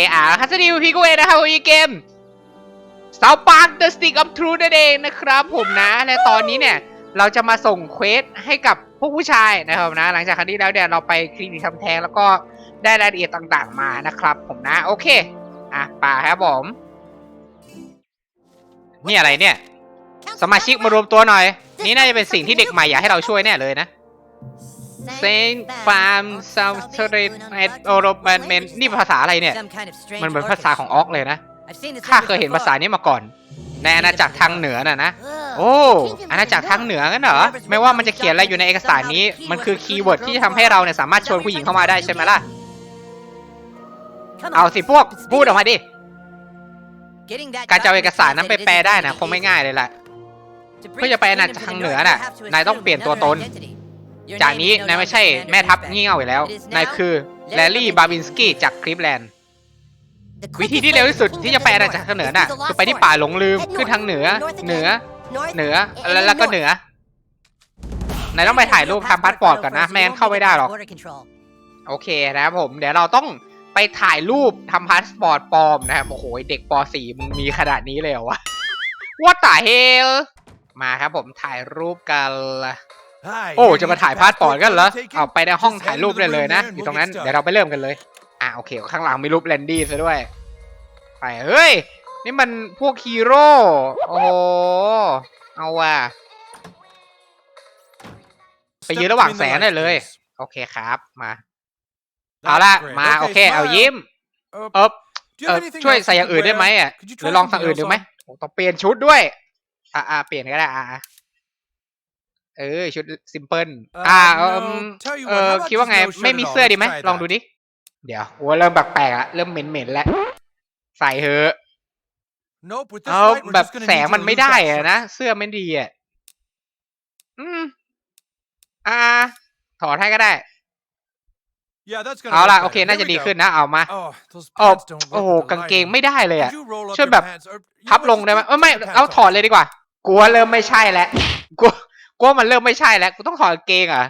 อเคอ่าฮัสดีพี่กูเองนะครับวันนี้เกม South Park The Stick of Truth นั่นเองนะครับผมนะและตอนนี้เนี่ย เราจะมาส่งเควสให้กับพวกผู้ชายนะครับนะ หลังจากครั้งที่แล้วเนี่ยเราไปคลินิกทำแท้งแล้วก็ได้รายละเอียดต่างๆมานะครับ ผมนะ โอเค อะป่าครับผมนี่อะไรเนี่ย สมาชิกมารวมตัวหน่อย นี่น่าจะเป็นสิ่งที่เด็กใหม่อยากให้เราช่วยแน่เลยนะ เซนฟาร์มซาวเทเรตเอโอโรแมนเมนนี่ภาษาอะไรเนี่ย มันเหมือนภาษาของออกเลยนะ ข้าเคยเห็นภาษานี้มาก่อนในอาณาจักรทางเหนือน่ะนะ โอ้อาณาจักรทางเหนืองั้นเหรอ ไม่ว่ามันจะเขียนอะไรอยู่ในเอกสารนี้ มันคือคีย์เวิร์ดที่จะทำให้เราเนี่ยสามารถชวนผู้หญิงเข้ามาได้ใช่ไหมล่ะ เอาสิพวก พูดออกมาดิ การจะเอาเอกสารนั้นไปแปลได้นะคงไม่ง่ายเลยล่ะ เพื่อจะไปอาณาจักรทางเหนือน่ะ นายต้องเปลี่ยนตัวตน จากนี้นายไม่ใช่แม่ทัพงี่เง่าอยู่แล้ว นายคือแลลี่บาบินสกี้จากคลิปแลนด์ วิธีที่เร็วที่สุดที่จะไปอาณาจักรทางเหนือน่ะคือไปที่ป่าหลงลืมขึ้นทางเหนือ เหนือ เหนือแล้วแล้วก็เหนือ นายต้องไปถ่ายรูปทำพาสปอร์ตก่อนนะ ไม่งั้นเข้าไม่ได้หรอก โอเคนะครับผม เดี๋ยวเราต้องไปถ่ายรูปทำพาสปอร์ตปลอมนะครับ โอ้โห เด็กป .4 มึงมีขนาดนี้เลยเหรอวะ What the hell มาครับผมถ่ายรูปกัน โอ้ จะมาถ่ายพาสปอร์ตกันเหรอเอาไปในห้องถ่ายรูปได้เลยนะ อยู่ตรงนั้น เดี๋ยวเราไปเริ่มกันเลย อะโอเค ข้างหลังมีรูปแลนดี้ซะด้วย ไป เฮ้ย นี่มันพวกฮีโร่ โอ้โห เอาว่ะ ไปยืนระหว่างแสงได้เลย โอเคครับ มา เอาละ มา โอเค เอายิ้ม เออเออช่วยใส่อย่างอื่นได้ไหมอะหรือลองสั่งอื่นดูไหมโอ้ต้องเปลี่ยนชุดด้วย อ่าอ่าเปลี่ยนก็ได้ อ่า เออ ชุดซิมเพิลอ่าเออเออคิดว่าไงไม่มีเสื้อดีไหมลองดูดิ เดี๋ยวโอ้เริ่มแปลกๆละเริ่มเหม็นๆแล้ว ใส่เถอะเอาแบบแสงมันไม่ได้อะนะ เสื้อไม่ดีอะอืมอ่า ถอดให้ก็ได้เอาล่ะ โอเค น่าจะดีขึ้นนะ เอามาโอ้โอ้โอ้โหกางเกงไม่ได้เลยอะช่วยแบบพับลงได้ไหมเออไม่ เอาถอดเลยดีกว่า กลัวเริ่มไม่ใช่แล้วกลัว กลัวมันเริ่มไม่ใช่แล้วกูต้องถอดกางเกงเหรอะ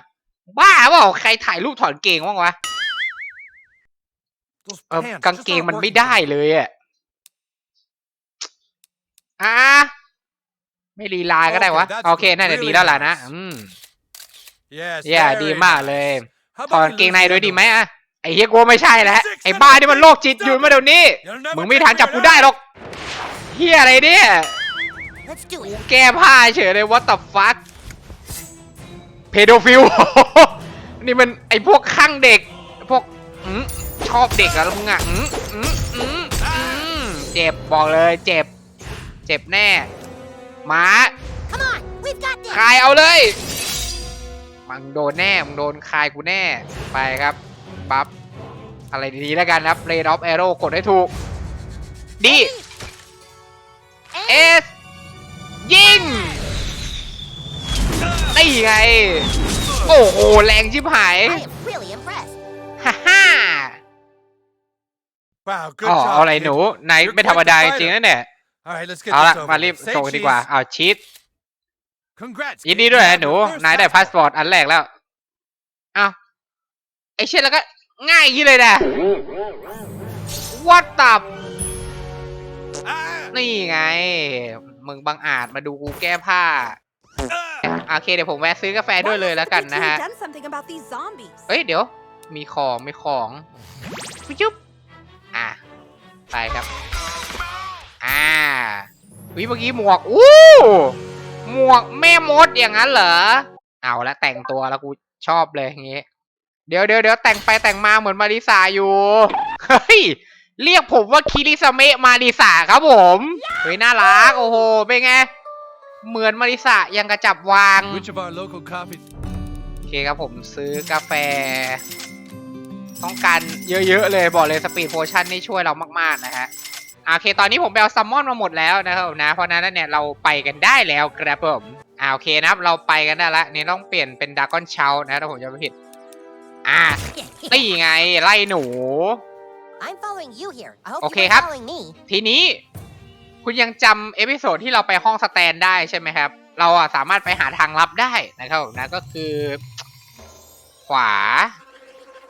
บ้าเปล่าใครถ่ายรูปถอดกางเกงบ้างวะเออกางเกงมันไม่ได้เลยอะอ่าไม่รีลาก็ได้วะโอเคน่าจะดีแล้วล่ะนะอืมเย่ดีมากเลยถอดกางเกงในด้วยดีไหมอะไอ้เฮียกูว่าไม่ใช่แล้วไอ้บ้านี่มันโรคจิตอยู่มาเดี๋ยวนี้มึงไม่มีทางจับกูได้หรอกเฮียอะไรเนี่ยแก้ผ้าเฉยเลย what the fuck เพโดฟิล นี่มันไอพวกข้างเด็ก พวกอืมชอบเด็กอะแล้วมึงอะอืมอืมอืมอืมเจ็บบอกเลยเจ็บ เจ็บแน่หมาคายเอาเลยมึงโดนแน่มึงโดนคายกูแน่ ไปครับ ปั๊บ อะไรดีๆแล้วกันครับเรดออฟแอโร่กดให้ถูก ดีเอสยิง นี่ไง โอ้โห แรงชิบหาย ฮ่าฮ่าอ๋อเอาอะไรหนูไหนไม่ธรรมดาจริงๆนะเนี่ยเอาละมารีบส่งกันดีกว่าเอาชีตยินดีด้วยนะหนูนายได้พาสปอร์ตอันแรกแล้ว เอาไอเช่นแล้วก็ ง่ายอย่างนี้เลยนะ What the นี่ไง มึงบังอาจมาดูกูแก้ผ้า โอเคเดี๋ยวผมแวะซื้อกาแฟด้วยเลยแล้วกันนะฮะเฮ้ยเดี๋ยว มีของมีของจุ๊บอะไปครับ อ่าวิเมื่อกี้หมวก อู้ หมวกแม่มดอย่างนั้นเหรอ เอาละแต่งตัวแล้วกูชอบเลยอย่างงี้ เดี๋ยวเดี๋ยวเดี๋ยวแต่งไปแต่งมาเหมือนมาริสาอยู่ เฮ้ย เรียกผมว่าคิริสเมะมาริสาครับผม เฮ้ยน่ารัก โอ้โห เป็นไง เหมือนมาริสายังกระจับวาง Which of our local coffee โอเคครับผมซื้อกาแฟ ต้องการเยอะๆเลยบอกเลยสปีดโพชั่นนี่ช่วยเรามากๆนะฮะอ่าโอเค ตอนนี้ผมไปเอาซัมมอนมาหมดแล้วนะครับผมนะเพราะฉะนั้นเนี่ยเราไปกันได้แล้วครับผมอ่าโอเคนะครับเราไปกันได้ละนี่ต้องเปลี่ยนเป็นดากอนเชลนะถ้าผมจะไม่ผิด อ่านี่ไงไล่หนูโอเคครับทีนี้ คุณยังจำเอพิโซดที่เราไปห้องสแตนได้ใช่ไหมครับ เราอะสามารถไปหาทางลับได้นะครับผมนะก็คือ ขวา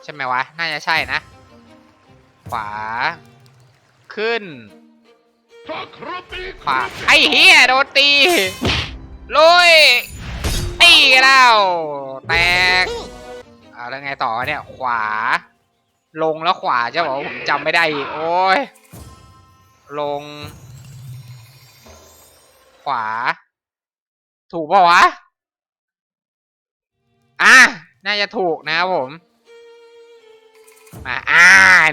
ใช่ไหมวะ น่าจะใช่นะ ขวา ขึ้น ขวา ไอ้เฮียโดนตีลุยตีกันแล้วแตกเอาแล้วไงต่อเนี่ย ขวา ลงแล้วขวาจะบอกว่าผมจำไม่ได้อีกโอ้ยลง ขวา ถูกป่าวะ อะ น่าจะถูกนะครับผมมาอ่า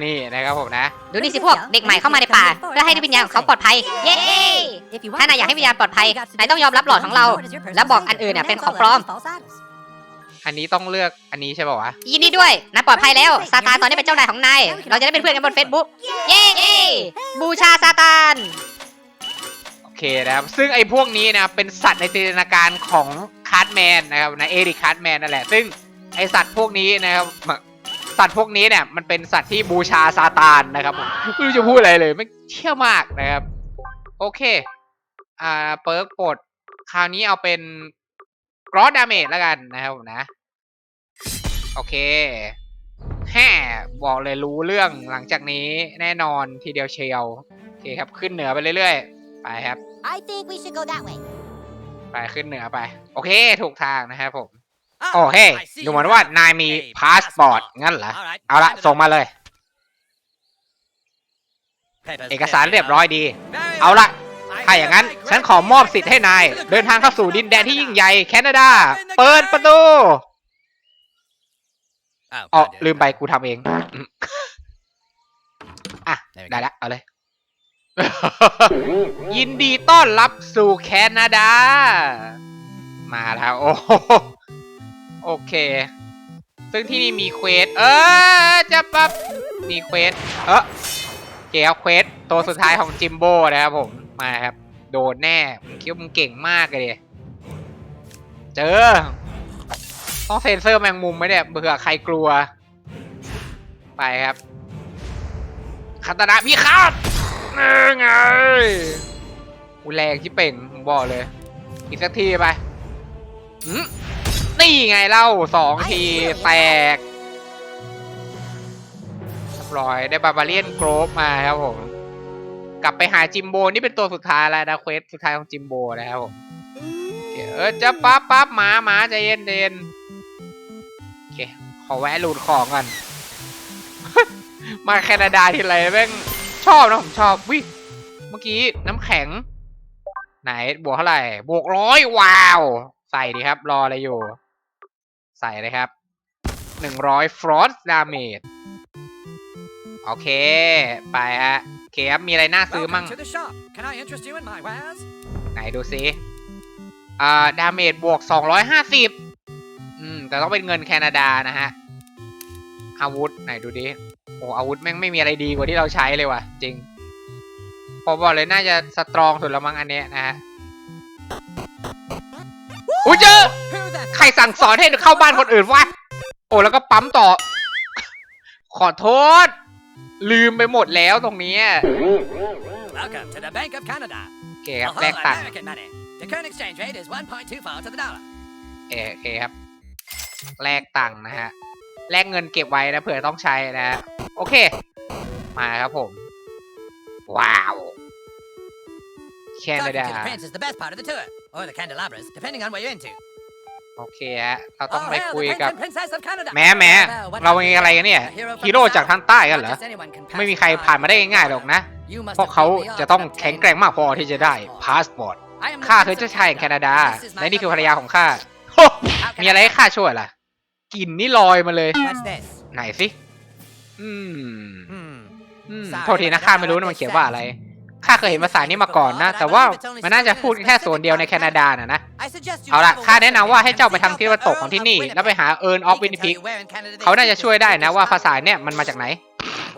นี่นะครับผมนะ ดูนี่สิพวกเด็กใหม่เข้ามาในป่าเพื่อให้วิญญาณของเขาปลอดภัย เย้ถ้านายอยากให้วิญญาณปลอดภัยนายต้องยอมรับหลอดของเรา แล้วบอกอันอื่นเนี่ยเป็นของปลอม อันนี้ต้องเลือกอันนี้ใช่ป่าวะ ยินดีด้วยนายปลอดภัยแล้วซาตานตอนนี้เป็นเจ้านายของนาย เราจะได้เป็นเพื่อนกันบนเฟซบุ๊กเย้บูชาซาตานโอ เคนะครับ ซึ่งไอ้พวกนี้นะเป็นสัตว์ในจินตนาการของคาร์ดแมนนะครับนะเอริคาร์ดแมนนั่นแหละ ซึ่งไอสัตว์พวกนี้นะครับสัตว์พวกนี้เนี่ยมันเป็นสัตว์ที่บูชาซาตานนะครับผมไม่รู้จะพูดอะไรเลยไม่เที่ยมากนะครับ โอเค อ่าเปิร์กปลดคราวนี้เอาเป็นกรอสดาเมจแล้วกันนะครับผมนะ โอเคแฮ่บอกเลยรู้เรื่องหลังจากนี้แน่นอนทีเดียวเชียว โอเคครับขึ้นเหนือไปเรื่อยๆ ไปครับ I think we should go that way. ไปขึ้นเหนือไป โอเค ถูกทางนะครับผม Ah, โอ้เฮ้ I see ดูเหมือน you ว่า have นายมี a พาสปอร์ตงั้นเหรอ All right, เอาละ send it ส่ง up. มาเลย Papers เอกสาร clear, เรียบร้อยดี Very เอาละ well. I ถ้าอย่างนั้น hereby ฉันขอมอบสิทธิ์ให้นายเดินทางเข้าสู่ดินแดนที่ยิ่งใหญ่แคนาดา เปิดประตู Oh, อ๋อ I do. ลืมไปกูทำเองอืมอะ There we go. ได้ละ เอาเลย ยินดีต้อนรับสู่แคนาดา มาแล้ว โอ้โหโอเค ซึ่งที่นี่มีเควส เออ จะปั๊บ มีเควส เออเกียวเควส ตัวสุดท้ายของจิมโบนะครับผม มาครับ โดนแน่คิดว่ามึงเก่งมากเลยเจอ ต้องเซ็นเซอร์แมงมุมไหมเนี่ยเผื่อใครกลัว ไปครับคาตานะพี่คาด นี่ไงกูแรงที่เป่งผมบอกเลย อีกสักทีไปหืมนี่ไงเล่าสองทีแตกเรียบร้อยได้บาบาเลียนโกรฟมาครับผมกลับไปหาจิมโบนี่เป็นตัวสุดท้ายแล้วนะเควสสุดท้ายของจิมโบนะครับผมโอเคเออจะปั๊บปั๊บหมาหมาใจเย็นเย็นโอเคขอแวะรูดของกันมาแคนาดาทีไรแม่ง ชอบนะผมชอบวิเมื่อกี้น้ำแข็ง ไหนบวกเท่าไหร่ บวกร้อยว้าว ใส่ดีครับ รออะไรอยู่ ใส่เลยครับหนึ่งร้อยฟรอสดาเมจโอเค ไปฮะโอเคครับมีอะไรน่าซื้อ Welcome มั่ง to the shop. Can I interest you in my wares? ไหนดูซิอ่าดาเมจบวก 250 อืม แต่ต้องเป็นเงินแคนาดานะฮะ อาวุธ ไหนดูดิ โอ้อาวุธแม่งไม่มีอะไรดีกว่าที่เราใช้เลยว่ะ จริงผมบอกเลยน่าจะสตรองสุดละมั้งอันเนี้ยนะฮะอุ้ยเจอ Who the ใครสั่งสอนให้เข้าบ้านคนอื่นวะ โอ้แล้วก็ปั๊มต่อ ขอโทษ ลืมไปหมดแล้วตรงเนี้ย Welcome to the Bank of Canada. โอเคครับ Oh, แลกตังค์ American money. The current exchange rate is 1.24 to the dollar. เออโอเคครับ แลกตังค์นะฮะ แลกเงินเก็บไว้นะเผื่อต้องใช้นะฮะโอเค มาครับผม ว้าว แคนา Talking ดา to the prince is the best part of the tour, or the candelabras, depending on what you're into. โอเคฮะ เราต้อง Oh, ไป hail คุย the prince กับ and princess of Canada. แม้แม้ Well, what เรา happened มีอะไรกันเนี่ย A hero from ฮีโร่ the จาก south? ทางใต้กันเหร Not อ just anyone can ไม่ pass มีใคร the ผ่านมาได้ line. ง่ายๆหรอกนะ You must พวกเขา have proved จะ the ต้อง odds แข็ง of แกร่งมากพอที่จะได้ passport. พาสปอร์ต I am the ข้าคือ prince เจ้า of ชายแห่งแคนาดา This is my และนี่คือภรร husband. ยาของข้าโฮ How can มีอะไร I ให้ข้าช่วยล่ะ กลิ่นนี่ลอยมาเลย What's this? ไหนสิอืม Hmm. อืม Sorry, โทษทีนะข้าไม่รู้นะมันเขียนว่าอะไรข้าเคยเห็นภาษานี้มาก่อนนะ แต่ว่ามันน่าจะพูดแค่ส่วนเดียวในแคนาดาน่ะนะ I suggest you เอาละ travel ข้าแนะนำว่า west ให้ and เจ้าไป seek ทาง out ทิศ the ตะวันตกของที่นี่ Earl of แล้วไปหาเอิร์นออฟ Winnipeg. วิน He พิ can ก tell you where in Canada they เขาน่าจะ speak ช่วย this ได้นะ English ว่า style. ภาษาเนี่ยมันมาจากไหน I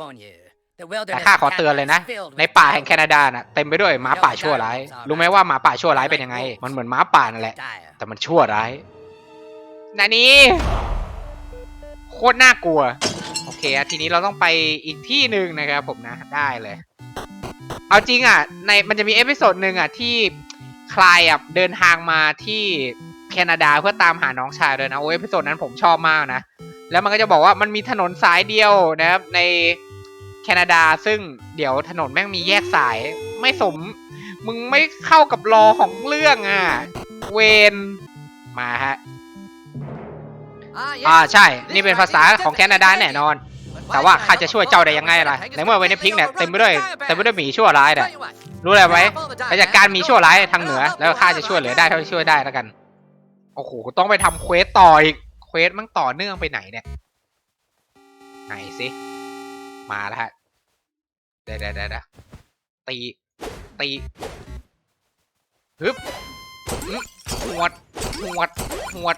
warn you, the แต่ wilderness ข้า of ขอเตือนเลยนะ Canada is filled ใน with ป่าแห่ง wild แคนาดาน่ะเต็มไปด้วยหมาป่าชั่วร้าย รู้ไหมว่าหมาป่าชั่วร้ายเป็นยังไง มันเหมือนหมาป่านั่นแหละ dire. แต่มันชั่วร้ายนานี้โคตรน่ากลัว โอเคอะทีนี้เราต้องไปอีกที่หนึ่งนะครับผมนะได้เลย เอาจริงอะ ในมันจะมีเอพิโซดหนึ่งอะที่คลายอะเดินทางมาที่แคนาดาเพื่อตามหาน้องชายเลยนะโอ้เอพิโซดนั้นผมชอบมากนะ แล้วมันก็จะบอกว่ามันมีถนนสายเดียวนะครับในแคนาดาซึ่งเดี๋ยวถนนแม่งมีแยกสายไม่สม มึงไม่เข้ากับรอของเรื่องอะ เวนมาฮะ อ่าใช่ นี่เป็นภาษาของแคนาดาแน่นอน แต่ว่าข้าจะช่วยเจ้าได้ยังไงล่ะ ในเมื่อเวนิพิกเนี่ยเต็มไปด้วยเต็มไปด้วยหมีชั่วร้ายเนี่ยรู้อะไรไหม grab all the ไปจัดการหมีชั่วร้ายทางเหนือ แล้วข้าจะช่วยเหลือได้เท่าที่ช่วยได้แล้วกัน โอ้โห ต้องไปทำเควสต่ออีก เควสมันต่อเนื่องไปไหนเนี่ย ไหนสิ มาแล้วฮะ เดี๋ยวเดี๋ยวเดี๋ยวตี ตีฮึบฮึบหวดหวดหวด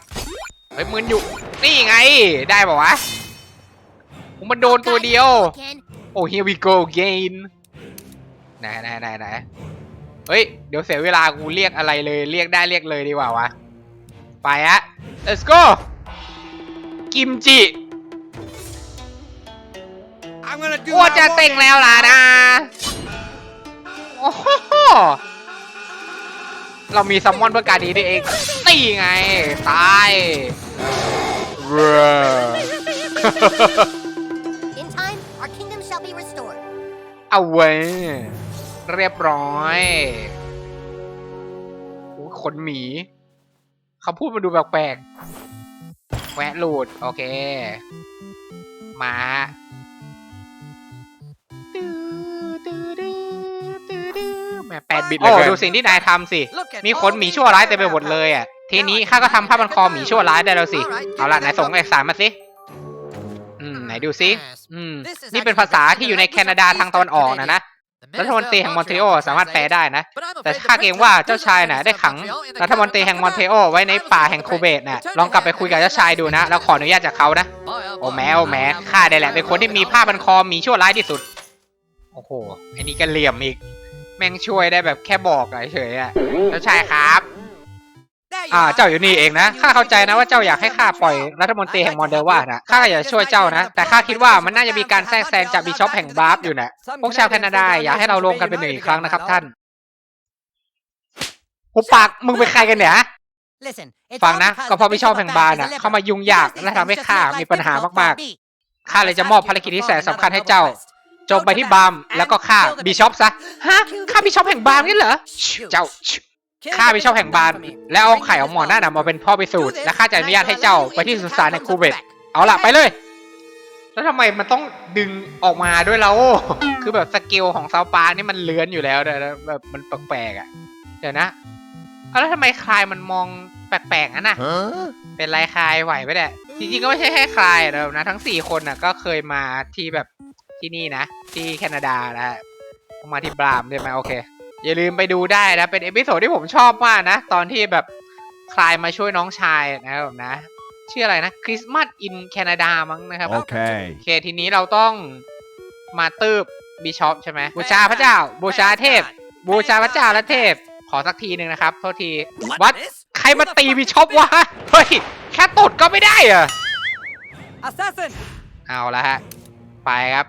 เฮ้ยมึนอยู่ นี่ไง ได้ป่าวะผมมันโดนตัวเดียว โอ้ here we go again ไหนไหนไหนไหนเฮ้ย เดี๋ยวเสียเวลากูเรียกอะไรเลย เรียกได้เรียกเลยดีกว่าวะ ไปอะ let's go กิมจิ I'm gonna do โอ้จะเต็งแล้วล่ะนะ โอ้โห เรามีซัมมอนเพื่อการนี้นี่เอง ตีไง ตายเว้อ In time, our kingdom shall be restored. เอาไว้ยเรียบร้อยโอ้ยขนหมีเขาพูดมาดูแปลกๆแวะหลุดโอเคมาแหม่แปดบิตเลยโอ้ดูสิ่งที่นายทำสิ Look at มีขนหมีชั่วร้ายเต็มไปหมดเลยอะ ทีนี้ข้าก็ทำผ้าพันคอหมีชั่วร้ายได้แล้วสิ เอาล่ะนายส่งเอกสารมาสิ อืมไหนดูสิ อืม นี่เป็นภาษาที่อยู่ในแคนาดาทางตะวันออกนะนะรัฐมนตรีแห่งมอนทรีออลสามารถแปลได้นะ แต่ข้าเกรงว่าเจ้าชายน่ะได้ขังรัฐมนตรีแห่งมอนทรีออลไว้ในป่าแห่งโคเบตน่ะ ลองกลับไปคุยกับเจ้าชายดูนะ แล้วขออนุญาตจากเขานะ โอ้แม้โอ้แม้ข้าได้แหละเป็นคนที่มีผ้าพันคอมีชั่วร้ายที่สุด โอ้โหไอ้นี่ก็เหลี่ยมอีก แม่งช่วยได้แบบแค่บอกเฉยๆอะ เจ้าชายครับ อ่า เจ้าอยู่นี่เองนะ ข้าเข้าใจนะว่าเจ้าอยากให้ข้าปล่อยรัฐมนตรีแห่งมอนเดลว่านะข้าก็อยากจะช่วยเจ้านะ แต่ข้าคิดว่ามันน่าจะมีการแทรกแซงจากบิชอปแห่งบาร์ฟอยู่นะพวกชาวแคนาดาอยากให้เรารวมกันเป็นหนึ่งอีกครั้งนะครับท่านหุบปากมึงเป็นใครกันเนี่ยฮะ Listen, ฟังนะ ก็เพราะบิชอปแห่งบาร์น่ะ เข้ามายุ่งยากและทำให้ข้ามีปัญหามากๆ ข้าเลยจะมอบภารกิจที่แสนสำคัญให้เจ้าจงไปที่บาร์มแล้วก็ฆ่าบิชอปซะ ฮะฆ่าบิชอปแห่งบาร์มนี่เหรอชิเจ้า ชิฆ่าบิชอปแห่งบาร์มแล้วเอาไข่ของหมอหน้าน่ะมาเป็นพ่อพิสูจน์และข้าจะอนุญาตให้เจ้าไปที่สุสานในคูเบตเอาล่ะไปเลย แล้วทำไมมันต้องดึงออกมาด้วยเราคือแบบสกิลของซาวปานี่มันเลื้อนอยู่แล้วแต่แบบมันแปลกๆอะ เดี๋ยวนะเอาแล้วทำไมคลายมันมองแปลกๆงั้นน่ะเป็นไรคลายไหวไหมเนี่ยจริงๆก็ไม่ใช่แค่คลายนะนะ ทั้งสี่คนน่ะก็เคยมาที่แบบที่นี่นะ ที่แคนาดานะฮะมาที่บรามใช่ไหมโอเค อย่าลืมไปดูได้นะ เป็นเอพิโซดที่ผมชอบมากนะ ตอนที่แบบคลายมาช่วยน้องชายนะครับนะชื่ออะไรนะคริสต์มาสอินแคนาดามั้งนะครับ Okay. โอเคทีนี้เราต้องมาตืบบิชอปใช่ไหมบูชาพระเจ้า บูชาเทพ บูชาพระเจ้าและเทพ ขอสักทีหนึ่งนะครับโทษทีวัดใครมาตีบิชอปวะเฮ้ยแค่ตดก็ไม่ได้เหรอ Assassin! เอาละฮะไปครับ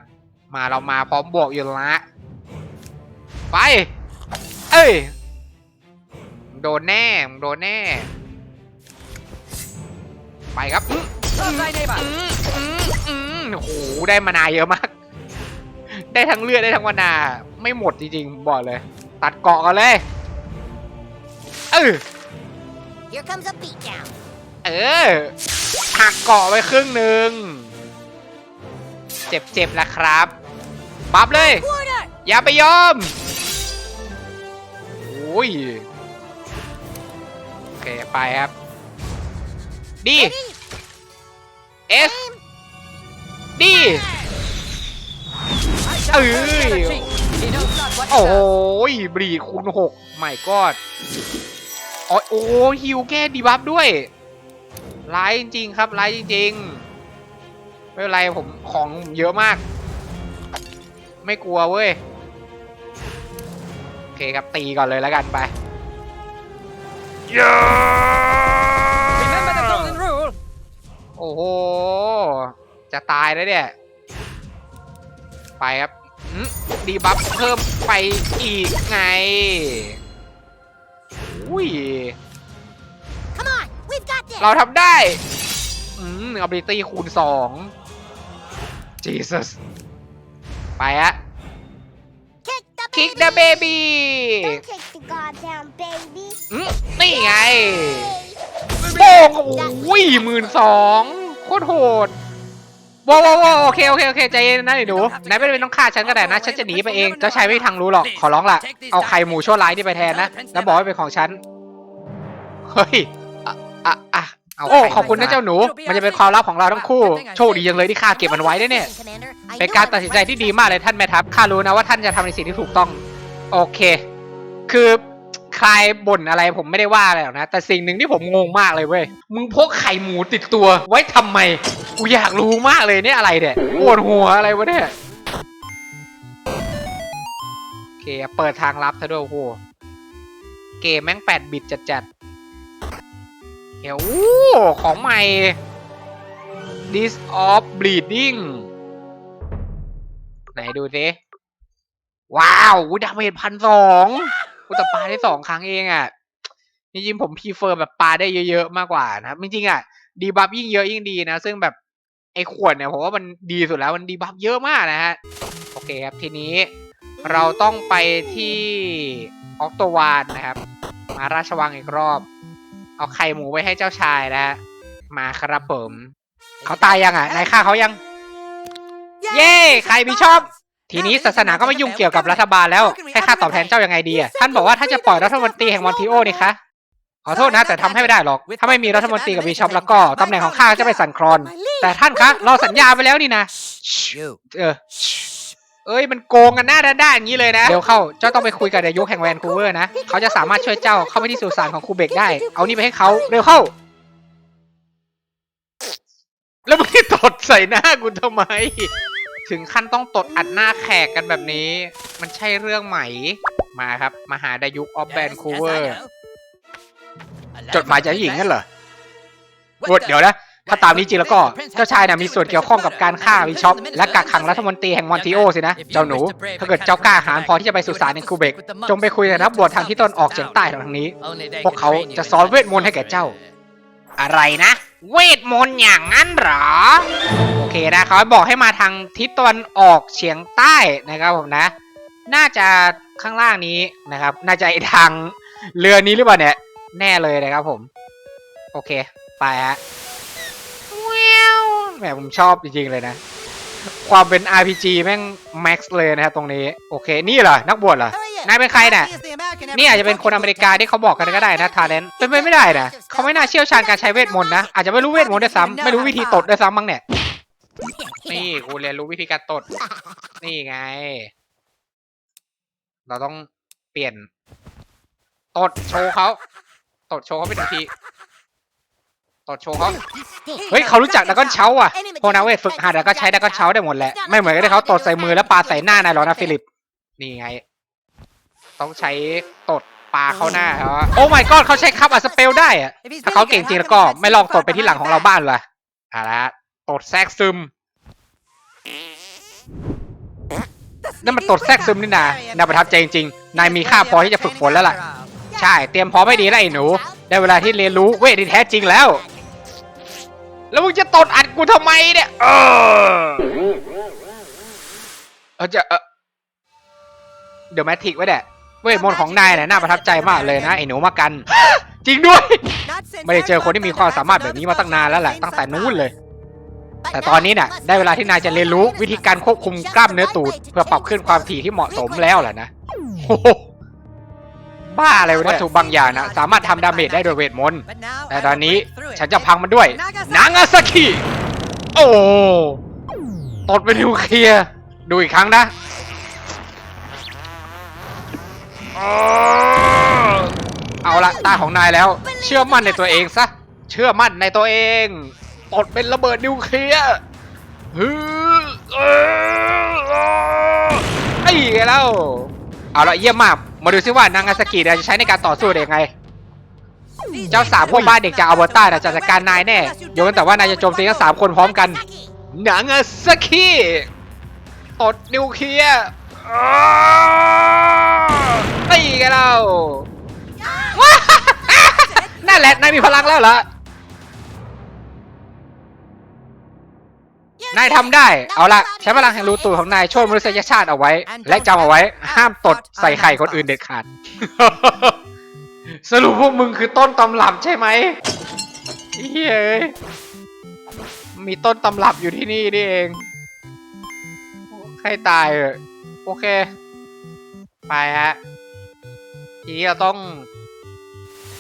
มาเรามาพร้อมบวกอยู่ละไป เอ้ยมึงโดนแน่มึงโดนแน่ ไปครับอื้อ Love thy neighbor! อืมอืมอืมโอ้โห ได้มานาเยอะมาก ได้ทั้งเลือดได้ทั้งมานา ไม่หมดจริงๆ บอกเลย ตัดเกาะกันเลย เออ Here comes a beatdown. เออหักเกาะไปครึ่งหนึ่ง เจ็บๆแล้วครับ บัฟเลย Quarter! อย่าไปยอมโอ้ ยโอเคไปครับ ดีเอสดี I shall Ui. curse the cheek. He knows not what he โอ้โห does. บรีดคูณหกไม่กอดอ๋อโอ้ฮิวแก้ดีบัฟด้วยร้ายจริงๆครับร้ายจริงๆ ไม่เป็นไรผมของเยอะมาก ไม่กลัวเว้ย เคครับตีก่อนเลยแล้วกันไป Remember the golden rule. โอ้โห จะตายแล้วเนี่ย ไปครับอืมดีบัฟเพิ่มไปอีกไง อุ้ย Come on, we've got this. เราทำได้อืม ability คูณสอง Jesus ไปอะ Kick the คิก baby. เดอะเบบี้ Don't kick the goddamn baby. นี่ไง โป้งโอ้ยหมื่นสองโคตรโหดว้าวว้าวว้าวโอเคโอเคโอเคใจเย็นนะไอ้หนูนายไม่ได้เป็นต้องฆ่าฉันก็ได้นะ ฉันจะหนีไปเอง เจ้าชายไม่มีทางรู้หรอก ขอร้องล่ะเอาไข่หมูชั่วร้ายนี่ไปแทนนะ แล้วบอกให้เป็นของฉัน เฮ้ย อะอะอะ เอาโอ้ ขอบคุณนะเจ้าหนู มันจะเป็นความลับของเราทั้งคู่ โชคดีจังเลยที่ข้าเก็บมันไว้ได้เนี่ย Commander, I เป็น know การ I'm ตัดสินใจ correct. ที่ดีมากเลยท่านแม่ทัพ ข้ารู้นะว่าท่านจะทำในสิ่งที่ถูกต้อง โอเค คือใครบ่นอะไรผมไม่ได้ว่าอะไรหรอกนะ แต่สิ่งหนึ่งที่ผมงงมากเลยเว้ย มึงพกไข่หมูติดตัวไว้ทำไม กูอยากรู้มากเลยเนี่ยอะไรเนี่ยปวดหัวอะไรวะเนี่ยโอเค เปิดทางลับซะด้วยโอ้โห เกมแม่งแปดบิตจัดๆ เฮ้ยโอ้ของใหม่ This of Bleeding ไหนดูสิว้าวอุ๊ยดาเมจพันสองกูแต่ปาได้สองครั้งเองอะ่ะ จริงๆผมพีเฟอร์แบบปาได้เยอะๆมากกว่านะครับจริงๆอะ่ะ ดีบัฟยิ่งเยอะยิ่งดีนะ ซึ่งแบบไอ้ขวดเนี่ยผมว่ามันดีสุดแล้วมันดีบัฟเยอะมากนะฮะ โอเคครับ ทีนี้เราต้องไปที่ออกตวานนะครับ มาราชวังอีกรอบ เอาไข่หมูไว้ให้เจ้าชายนะฮะมาครับผม เขาตายยังอะนายฆ่าเขายัง เย้ใครมีชอบ ทีนี้ศาสนาก็ไม่ยุ่งเกี่ยวกับรัฐบาลแล้วให้ค่าตอบแทนเจ้ายังไงดีอะท่านบอกว่าท่านจะปล่อยรัฐมนตรีแห่งมอนติโอนี่คะขอโทษนะ แต่ทำให้ไม่ได้หรอก ถ้าไม่มีรัฐมนตรีกับบิชอปแล้วก็ตำแหน่งของข้าจะไปสั่นคลอน แต่ท่านคะเราสัญญาไปแล้วนี่นะ You. เออ เอ้ยมันโกงกันหน้าด้านๆอย่างนี้เลยนะ เดี๋ยวเข้าเจ้าต้องไปคุยกับนายกแห่งแวนคูเวอร์นะ เขาจะสามารถช่วยเจ้าเข้าไปที่สุสานของคูเบกได้ เอานี่ไปให้เขาเร็วเข้า แล้วมึงตดใส่หน้ากูทำไม ถึงขั้นต้องตดอัดหน้าแขกกันแบบนี้ มันใช่เรื่องไหม มาครับมาหาดายุคออฟแวนคูเวอร์จดหมายจากหญิงนั่นเหรอกดเดี๋ยวนะ ถ้าตามนี้จริงแล้วก็เจ้าชายน่ะมีส่วนเกี่ยวข้องกับการฆ่าวิชอปและกักขังรัฐมนตรีแห่งมอนติโอสินะเจ้าหนู ถ้าเกิดเจ้ากล้าหาญพอที่จะไปสุสานในคูเบก จงไปคุยกับนักบวชทางที่ตะวันออกเฉียงใต้ทางนี้ พวกเขาจะสอนเวทมนต์ให้แก่เจ้า อะไรนะ เวทมนต์อย่างนั้นหรอ โอเคนะเขาบอกให้มาทางทิศตะวันออกเฉียงใต้นะครับผมนะ น่าจะข้างล่างนี้นะครับ น่าจะทางเรือนี้หรือเปล่าเนี่ย แน่เลยนะครับผม โอเค ไปฮะ แหมผมชอบจริงๆเลยนะ ความเป็น RPG แม่งแม็กซ์เลยนะครับตรงนี้ โอเค นี่เหรอ นักบวชเหรอนายเป็นใครเนี่ยนี่อาจจะเป็นคนอเมริกาที่เขาบอกกันก็ได้นะทาเลนเป็นไปไม่ได้นะเขาไม่น่าเชี่ยวชาญการใช้เวทมนต์นะ อาจจะไม่รู้เวทมนต์ด้วยซ้ำไม่รู้วิธีตดด้วยซ้ำมั้งเนี่ย นี่กูเรียนรู้วิธีการตด นี่ไง เราต้องเปลี่ยน ตดโชว์เขา ตดโชว์เขาเป็นงที ตดโชว์เขาเฮ้ยเขารู้จักดักก้อนเช้าอะพวกนักเวทฝึกหัดแล้วก็ใช้ดักก้อนเช้าได้หมดแหละ ไม่เหมือนกับที่เขาตดใส่มือแล้วปาใส่หน้านายหรอกนะฟิลิป นี่ไง ต้องใช้ตดปาเข้าหน้าเขาอะโอ้ my god เขาใช้คับอัสเปลได้อะถ้าเขาเก่งจริงแล้วก็ไม่ลองตดไปที่หลังของเราบ้านเหรอเอะละตดแทรกซึมนั่นมันตดแทรกซึมนี่นาน่าประทับใจจริงๆ นายมีค่าพอที่จะฝึกฝนแล้วล่ะ ใช่ เตรียมพร้อมให้ดีแล้วไอ้หนู ได้เวลาที่เรียนรู้เวทที่แท้จริงแล้ว แล้วมึงจะตดอัดกูทำไมเนี่ย เออเออจะเออเดี๋ยวแมทริกไว้แดะเวทมนต์ของนายน่ะน่าประทับใจมากเลยนะไอ้หนูมากัน จริงด้วย ไม่ได้เจอคนที่มีความสามารถแบบนี้มาตั้งนานแล้วแหละ ตั้งแต่นู้นเลยแต่ตอนนี้น่ะได้เวลาที่นายจะเรียนรู้วิธีการควบคุมกล้ามเนื้อตูดเพื่อปรับขึ้นความถี่ที่เหมาะสมแล้วแหละนะโอ้โห บ้าอะไรวะเนี่ยวัตถุบางอย่างนะสามารถทำดาเมจได้โดยเวทมนต์แต่ตอนนี้ฉันจะพังมันด้วย นางาซากิโอ้ตดเป็นนิวเคลียร์ดูอีกครั้งนะเอาละตาของนายแล้ว เชื่อมั่นในตัวเองซะเชื่อมั่นในตัวเองตดเป็นระเบิดนิวเคลียร์ฮึเออไอ้ไงแล้วเอาละเยี่ยมมาก มาดูซิว่านางาซากิเนี่ยจะใช้ในการต่อสู้ได้ยังไง เจ้าสามพวกบ้านเด็กจากอัลเบอร์ตาน่ะจะจัดการนายแน่ยกเว้นแต่ว่านายจะโจมตีทั้งสามคนพร้อมกันหนังอะสกีตดนิวเคลียร์อ้าวตีกันเราว้านั่นแหละนายมีพลังแล้วเหรอ นายทำได้ เอาละใช้พลังแห่งรูตูดของนายช่วยมนุษยชาติเอาไว้ และจำเอาไว้ ห้ามตดใส่ไข่คนอื่นเด็ดขาด สรุปพวกมึงคือต้นตำรับใช่ไหมเฮ้ย มีต้นตำรับอยู่ที่นี่นี่เอง ใครตายเออโอเค ไปฮะ ทีนี้เราต้อง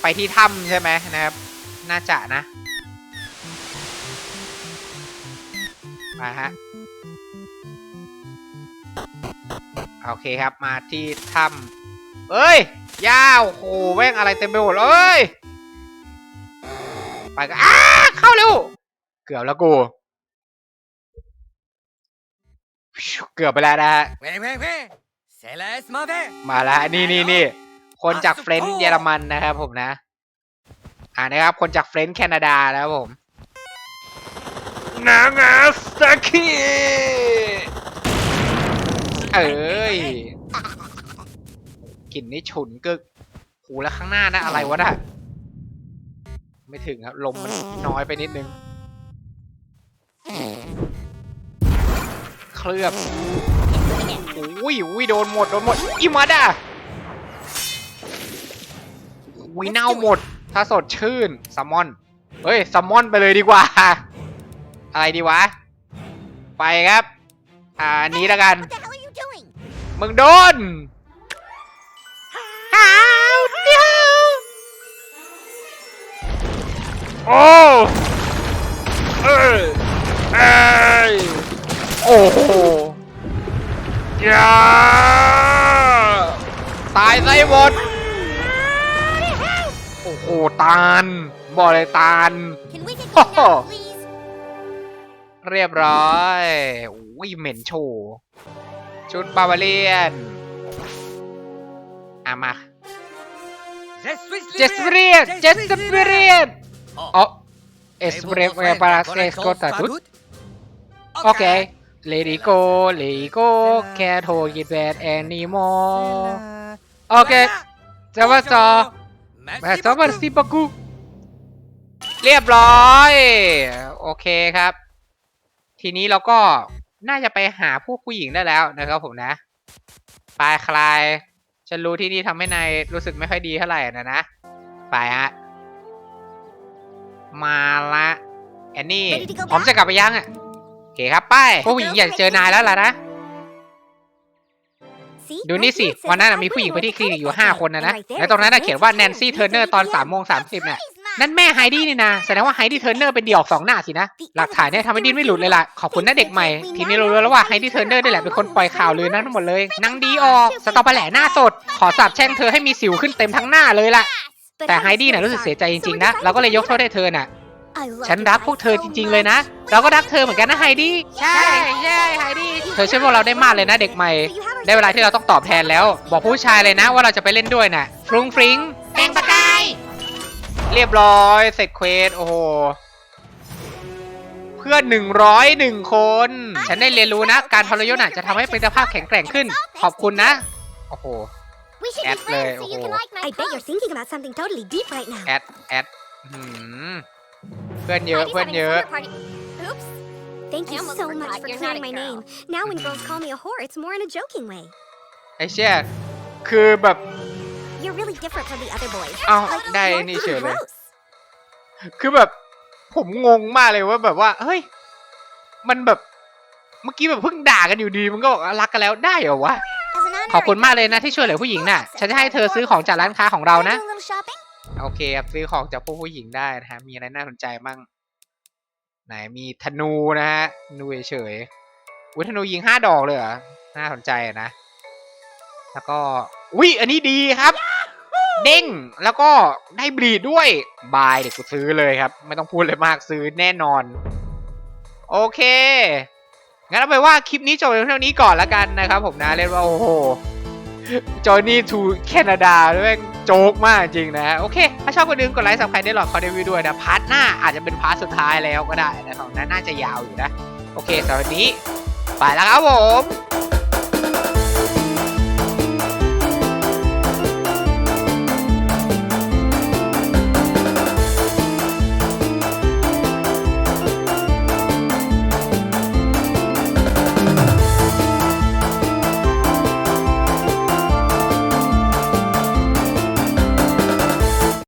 ไปที่ถ้ำใช่ไหมนะครับ น่าจะนะ มาฮะ โอเคครับมาที่ถ้ำเอ้ยยาวโหแม่งอะไรเต็มไปหมดเลยไปก็อ้าเข้าเร็ว เกือบแล้วกู เกือบไปแล้วนะฮะ Wait, wait, wait. C'est laisse mauvais. มาแล้วนี่นี่นี่คนจากเฟรนด์เยอรมันนะครับผมนะ อ่านะครับ คนจากเฟรนด์แคนาดานะครับผม นางาซากิเอ้ยกลิ่นนี่ฉุนกึกหูแล้วข้างหน้านะอะไรวะน่ะไม่ถึงครับ ลมมันน้อยไปนิดนึง เคลือบอุ้ยอุ้ยโดนหมด โดนหมดอิมาดาอุ้ยเน่าหมด ถ้าสดชื่นแซลมอน เฮ้ยแซลมอนไปเลยดีกว่า อะไรดีวะ ไปครับ อ่าอันนี้แล้วกัน What the hell are you doing? มึงโดนหาวเดียวโอ้เอ้ยเอ้ยโอ้โหยาตายไส้หมดโอ้โหตาลบอกเลยตาล Can we เรียบร้อยอุ้ยเหม็นโชว์ชุดบาบาเลียนอะมา Je suis เจสเรียนเจสเรียน Oh. อ๋อเอ Et ส vous, เรีย mon น frère, ปารา la เซสโก connaissance ตา pas ทุ doute? โอเคเลดี้โกเลดี้โกแค่โทรกิดแบดแอนิมอลโอเค Voilà. จะว่าจอ Merci แม่ซอบัน beaucoup. ซิปากุเรียบร้อย โอเคครับ ทีนี้เราก็น่าจะไปหาพวกผู้หญิงได้แล้วนะครับผมนะปลายคลาย ฉันรู้ที่นี่ทำให้นายรู้สึกไม่ค่อยดีเท่าไหร่นะนะ ไปฮะ มาละแอนนี่ Ready to go พร้อมจะกลับไปยังอะโอเคครับไปพวกผู้หญิงอยากเจอนายแล้วล่ะนะ See? ดูนี่สิ Right here it วันนั้น says, น่ะมี "I'm ผู้หญิงไป putting ที่คลินิกอยู่ away the 5คนนะนะ And right there และตรงนั้นน่ะ it เขียน says, ว่า "Nancy แนนซี่เทอร์เนอร์ตอน3โมง30น่ะ นั่นแม่ไฮดี้นี่นะแสดงว่าไฮดี้เทอร์เนอร์เป็นเดี่ยวสองหน้าสินะ หลักฐานเนี่ยทำให้ดินไม่หลุดเลยล่ะ ขอบคุณนะเด็กใหม่ ทีนี้เรารู้แล้วว่าไฮดี้เทอร์เนอร์นี่แหละเป็นคนปล่อยข่าวลือนั้นทั้งหมดเลยนางดีออกสตอปลาแหล่หน้าสด ขอสาบแช่งเธอให้มีสิวขึ้นเต็มทั้งหน้าเลยล่ะ But แต่ how ไฮ does ดี้ Snow น่ะรู้สึก start? เสียใจจ So ริง we ๆนะ decided เราก็เลย to ยกโทษให้เธอน่ะ I love ฉัน you รัก guys พวกเธอ so จริง ๆ เลยนะ much. เราก็รักเธอเหมือนกันนะไฮดี้ ใช่ใช่ไฮดี้ เธอช่วยพวกเราได้มากเลยนะเด็กใหม่ So you have our ได้เวลาที่เราต้องตอบแทนแล้ว บอกผู้ชายเลยนะ ว่าเราจะไปเล่นด้วยน่ะ ฟรุ้งฟริ้งแปงปากกาย เรียบร้อย เสร็จเควส โอ้โห เพื่อนหนึ่งร้อยหนึ่งคน ฉันได้เรียนรู้นะ การทรยศน่ะจะทำให้เป็นภาพแข็งแกร่งขึ้น ขอบคุณนะ โอ้โห We should Add be friends so you เลย can โอ้โห like my I bet you're thinking about something totally deep right now. แอด แอดหืมเพื่อนเยอะ เพื่อนเยอะ Oops. Thank you almost so forgot much for you're clearing not a my girl. name. Now when girls call me a whore, it's more in a joking way. ไอ้เชี่ยคือแบบ You're really different from the other boys. เอา Like, ได้ you're นี่เฉย really เลย gross. คือแบบ ผมงงมากเลยว่าแบบว่า เฮ้ย มันแบบ เมื่อกี้แบบเพิ่งด่ากันอยู่ดี มันก็บอกว่ารักกันแล้วได้เหรอวะ As an honor, ขอบคุณมากเลยนะที่ช่วยเหลือผู้หญิงน่ะ ฉันจะให้เธอซื้อของจากร้านค้าของเรานะ Wanna do a little shopping? โอเคครับซื้อของจากพวกผู้หญิงได้นะฮะ มีอะไรน่าสนใจมั่ง ไหนมีธนูนะฮะธนูเฉยๆอุ้ยธนูยิงห้าดอกเลยเหรอ น่าสนใจอะนะ แล้วก็ อุ้ยอันนี้ดีครับ เด้งแล้วก็ได้บลีดด้วยบายเดี๋ยวกูซื้อเลยครับ ไม่ต้องพูดเลยมากซื้อแน่นอน โอเค งั้นเอาไปนว่าคลิปนี้จบเพียงเท่านี้ก่อนละกันนะครับ ผมนะเรียกว่าโอ้โหจอห์นนี่ทูแคนาดาแม่งโจ๊กมากจริงนะ โอเค ถ้าชอบก็ดึงกดไลค์สับใครได้หลอดคอเดวิวด้วยนะ พาร์ทหน้าอาจจะเป็นพาร์ทสุดท้ายแล้วก็ได้นะครับนั้นน่าจะยาวอยู่นะ โอเคสำหรับวันนี้ ไปแล้วครับผม